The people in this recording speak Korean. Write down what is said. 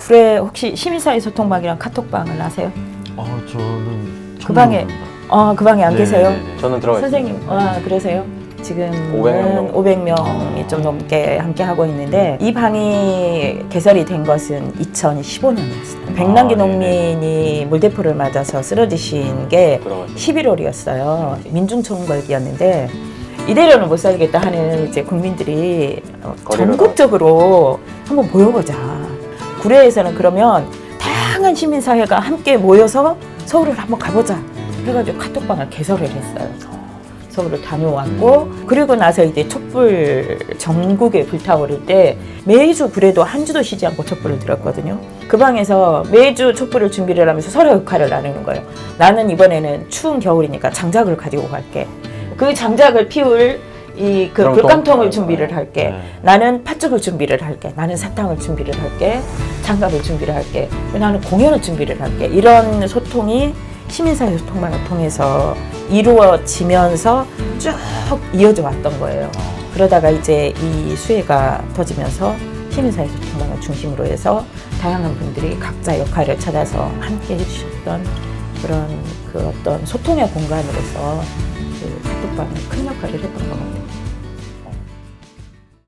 구례 혹시 시민사회 소통방이랑 카톡방을 아세요? 아 저는 그 방에 어, 그 방에 안 네, 계세요? 네, 네. 저는 들어가 있습니다. 선생님, 아 그러세요? 지금은 500명 정도. 500명이 좀 넘게 함께 하고 있는데 이 방이 개설이 된 것은 2015년이었어요. 백남기 아, 농민이 물대포를 맞아서 쓰러지신 게 들어가 있습니다. 11월이었어요. 민중총궐기였는데 이대로는 못 살겠다 하는 이제 국민들이 어, 거리로 전국적으로 한번 모여보자. 구례에서는 그러면 다양한 시민사회가 함께 모여서 서울을 한번 가보자. 해가지고 카톡방을 개설을 했어요. 서울을 다녀왔고 그리고 나서 이제 촛불 전국에 불타오를 때 매주 그래도 한 주도 쉬지 않고 촛불을 들었거든요. 그 방에서 매주 촛불을 준비를 하면서 서로 역할을 나누는 거예요. 나는 이번에는 추운 겨울이니까 장작을 가지고 갈게. 그 장작을 피울 이 그? 불감통을 준비를 할게. 네. 나는 팥죽을 준비를 할게. 나는 사탕을 준비를 할게. 장갑을 준비를 할게. 나는 공연을 준비를 할게. 이런 소통이 시민사회 소통망을 통해서 이루어지면서 쭉 이어져 왔던 거예요. 그러다가 이제 이 수혜가 터지면서 시민사회 소통망을 중심으로 해서 다양한 분들이 각자 역할을 찾아서 함께 해주셨던 그런 그 어떤 소통의 공간으로서 그 카톡방이 큰 역할을 했던 것 같아요.